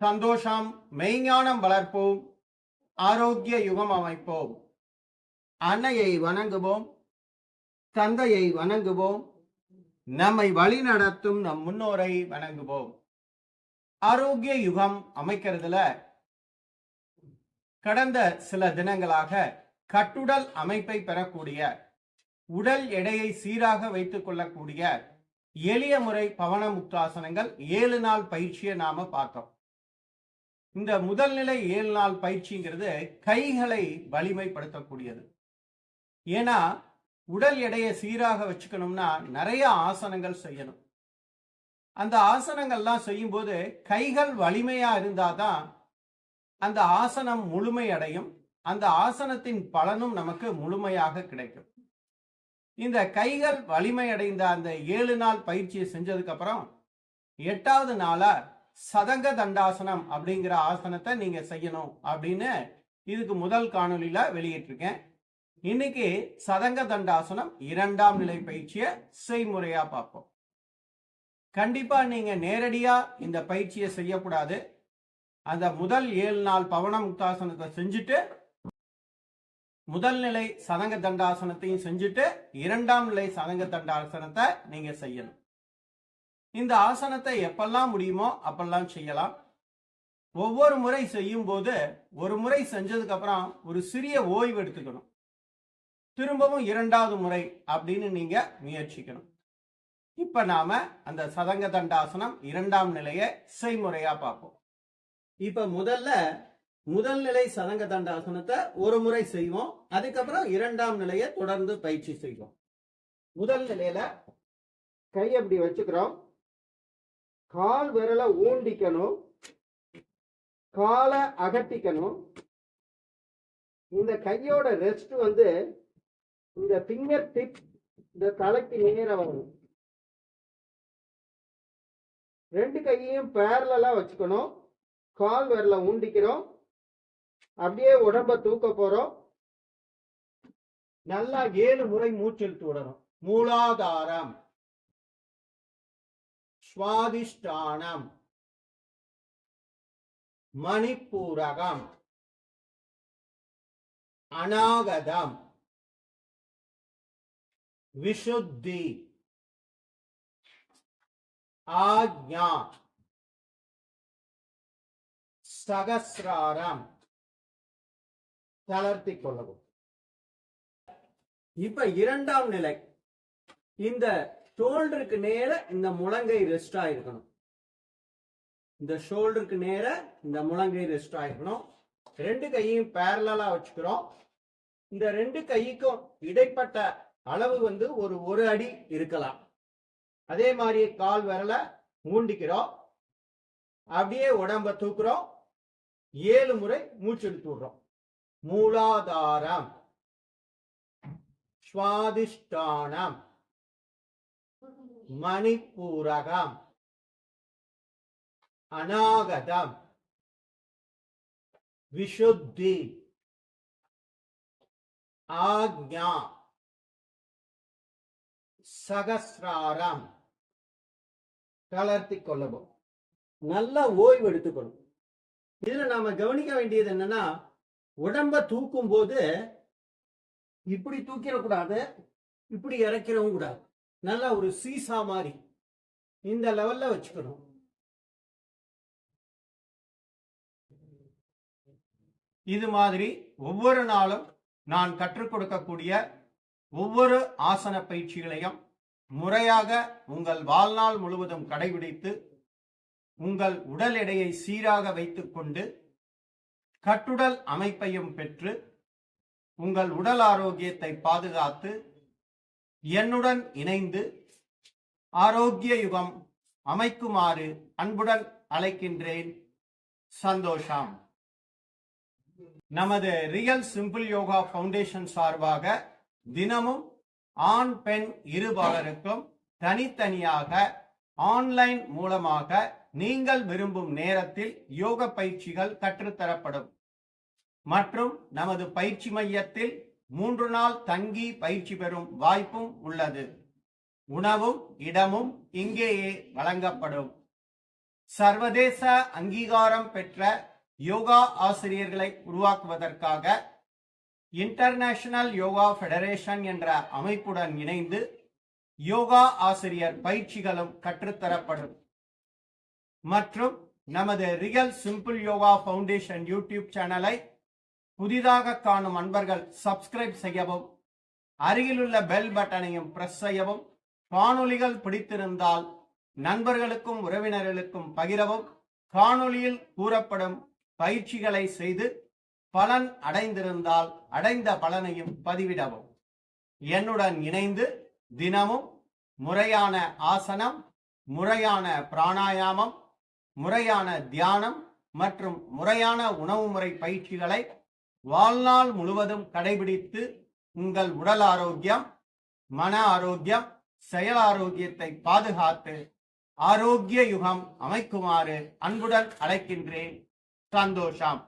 சந்தோஷம் மெய்ஞானம் வளர்ப்போம் ஆரோக்கிய யுகம் அமைப்போம். அன்னையை வணங்குவோம் தந்தையை வணங்குவோம் நம்மை வழிநடத்தும் நம் முன்னோரை வணங்குவோம். ஆரோக்கிய யுகம் அமைக்கிறதுல கடந்த சில தினங்களாக கட்டுடல் அமைப்பை பெறக்கூடிய உடல் எடையை சீராக வைத்துக் கொள்ளக்கூடிய எளிய முறை பவன முக்தாசனங்கள் ஏழு நாள் பயிற்சியை நாம பார்த்தோம். இந்த முதல் நிலை ஏழு நாள் பயிற்சிங்கிறது கைகளை வலிமைப்படுத்தக்கூடியது. ஏன்னா உடல் எடையை சீராக வச்சுக்கணும்னா நிறைய ஆசனங்கள் செய்யணும். அந்த ஆசனங்கள்லாம் செய்யும்போது கைகள் வலிமையா இருந்தாதான் அந்த ஆசனம் முழுமை அடையும் அந்த ஆசனத்தின் பலனும் நமக்கு முழுமையாக கிடைக்கும். இந்த கைகள் வலிமை அடைந்த அந்த ஏழு நாள் பயிற்சியை செஞ்சதுக்கு அப்புறம் எட்டாவது நாளா சதங்க தண்டாசனம் அப்படிங்கிற ஆசனத்தை நீங்க செய்யணும் அப்படின்னு இதுக்கு முதல் காணொலியில வெளியிட்டிருக்கேன். இன்னைக்கு சதங்க தண்டாசனம் இரண்டாம் நிலை பயிற்சியை செய்முறையா பார்ப்போம். கண்டிப்பா நீங்க நேரடியா இந்த பயிற்சியை செய்யக்கூடாது. அந்த முதல் ஏழு நாள் பவன முக்தாசனத்தை செஞ்சுட்டு முதல் நிலை சதங்க தண்டாசனத்தையும் செஞ்சுட்டு இரண்டாம் நிலை சதங்க தண்டாசனத்தை நீங்க செய்யணும். இந்த ஆசனத்தை எப்பெல்லாம் முடியுமோ அப்பெல்லாம் செய்யலாம். ஒவ்வொரு முறை செய்யும் போது ஒரு முறை செஞ்சதுக்கு அப்புறம் ஒரு சிறிய ஓய்வு எடுத்துக்கணும். திரும்பவும் இரண்டாவது முறை அப்படின்னு நீங்க முயற்சிக்கணும். இப்ப நாம அந்த சதங்க தண்டாசனம் இரண்டாம் நிலையை செய்முறையா பார்ப்போம். இப்ப முதல்ல முதல் நிலை சதங்க தண்டாசனத்தை ஒரு முறை செய்வோம். அதுக்கப்புறம் இரண்டாம் நிலையை தொடர்ந்து பயிற்சி செய்வோம். முதல் நிலையில கை அப்படி வச்சுக்கிறோம். கால் விரலை ஊண்டிக்கணும். காலை அகட்டிக்கணும். இந்த கையோட ரெஸ்ட் வந்து இந்த ஃபிங்கர் டிப் இந்த தலைக்கு நேர வரணும் ரெண்டு கையையும் பேரலா வச்சுக்கணும். கால் விரல ஊண்டிக்கிறோம். அப்படியே உடம்ப தூக்க போறோம். நல்லா ஏழு முறை மூச்செழுத்து விடணும். மூலாதாரம். சுவாதிஷ்டானம். மணிப்பூரகம். அநாகதம். விஷுத்தி ஆக்ஞா. சகசிராரம். தளர்த்தி கொள்ளவும். இப்ப இரண்டாம் நிலை. இந்த ஷோல்டருக்கு நேர இந்த முழங்கை ரெஸ்ட் ஆயிருக்கணும். இந்த ஷோல்டருக்கு நேர இந்த முழங்கை ரெஸ்ட் ஆயிருக்கணும். ரெண்டு கையையும் பேரலா வச்சுக்கிறோம். இந்த ரெண்டு கைக்கும் இடைப்பட்ட அளவு வந்து ஒரு ஒரு அடி இருக்கலாம். அதே மாதிரி கால் விரல மூண்டிக்கிறோம். அப்படியே உடம்ப தூக்குறோம். ஏழு முறை மூச்சு எடுத்து விடுறோம். மூலாதாரம். சுவாதிஷ்டானம். மணிப்பூரகம். அநாகதம். விஷுத்தி ஆக்ஞா. சகசிராரம். தளர்த்தி கொள்ளவும். நல்லா ஓய்வு எடுத்துக்கணும். இதுல நாம கவனிக்க வேண்டியது என்னன்னா உடம்ப தூக்கும் போது இப்படி தூக்கிடக்கூடாது இப்படி இறக்கிடவும் கூடாது நல்லா ஒரு சீசா மாதிரி இந்த லெவல்ல வச்சுக்கணும். இது மாதிரி ஒவ்வொரு நாளும் நான் கற்றுக் கொடுக்கக்கூடிய ஒவ்வொரு ஆசன பயிற்சிகளையும் முறையாக உங்கள் வாழ்நாள் முழுவதும் கடைபிடித்து உங்கள் உடல் எடையை சீராக வைத்துக்கொண்டு கட்டுடல் அமைப்பையும் பெற்று உங்கள் உடல் ஆரோக்கியத்தை பாதுகாத்து என்னுடன் இணைந்து ஆரோக்கிய யுகம் அமைக்குமாறு அன்புடன் அழைக்கின்றேன். சந்தோஷம். நமது ரியல் சிம்பிள் யோகா ஃபவுண்டேஷன் சார்பாக தினமும் ஆண் பெண் இருபாலருக்கும் தனித்தனியாக ஆன்லைன் மூலமாக நீங்கள் விரும்பும் நேரத்தில் யோக பயிற்சிகள் கற்றுத்தரப்படும். மற்றும் நமது பயிற்சி மையத்தில் மூன்று நாள் தங்கி பயிற்சி பெறும் வாய்ப்பும் உள்ளது. உணவும் இடமும் இங்கேயே வழங்கப்படும். சர்வதேச அங்கீகாரம் பெற்ற யோகா ஆசிரியர்களை உருவாக்குவதற்காக இன்டர்நேஷனல் யோகா ஃபெடரேஷன் என்ற அமைப்புடன் இணைந்து யோகா ஆசிரியர் பயிற்சிகளும் கற்றுத்தரப்படும். மற்றும் நமது real simple Yoga foundation YouTube சேனலை புதிதாக காணும் அன்பர்கள் சப்ஸ்கிரைப் செய்யவும் அருகிலுள்ள பெல் பட்டனையும் பிரஸ் செய்யவும் காணொளிகள் பிடித்திருந்தால் நண்பர்களுக்கும் உறவினர்களுக்கும் பகிரவும் காணொளியில் கூறப்படும் பயிற்சிகளை செய்து பலன் அடைந்திருந்தால் அடைந்த பலனையும் பதிவிடவும். என்னுடன் இணைந்து தினமும் முறையான ஆசனம் முறையான பிராணாயாமம் முறையான தியானம் மற்றும் முறையான உணவு முறை பயிற்சிகளை வாழ்நாள் முழுவதும் கடைபிடித்து உங்கள் உடல் ஆரோக்கியம் மன ஆரோக்கியம் செயல் ஆரோக்கியத்தை பாதுகாத்து ஆரோக்கிய யுகம் அமைக்குமாறு அன்புடன் அழைக்கின்றேன். சந்தோஷம்.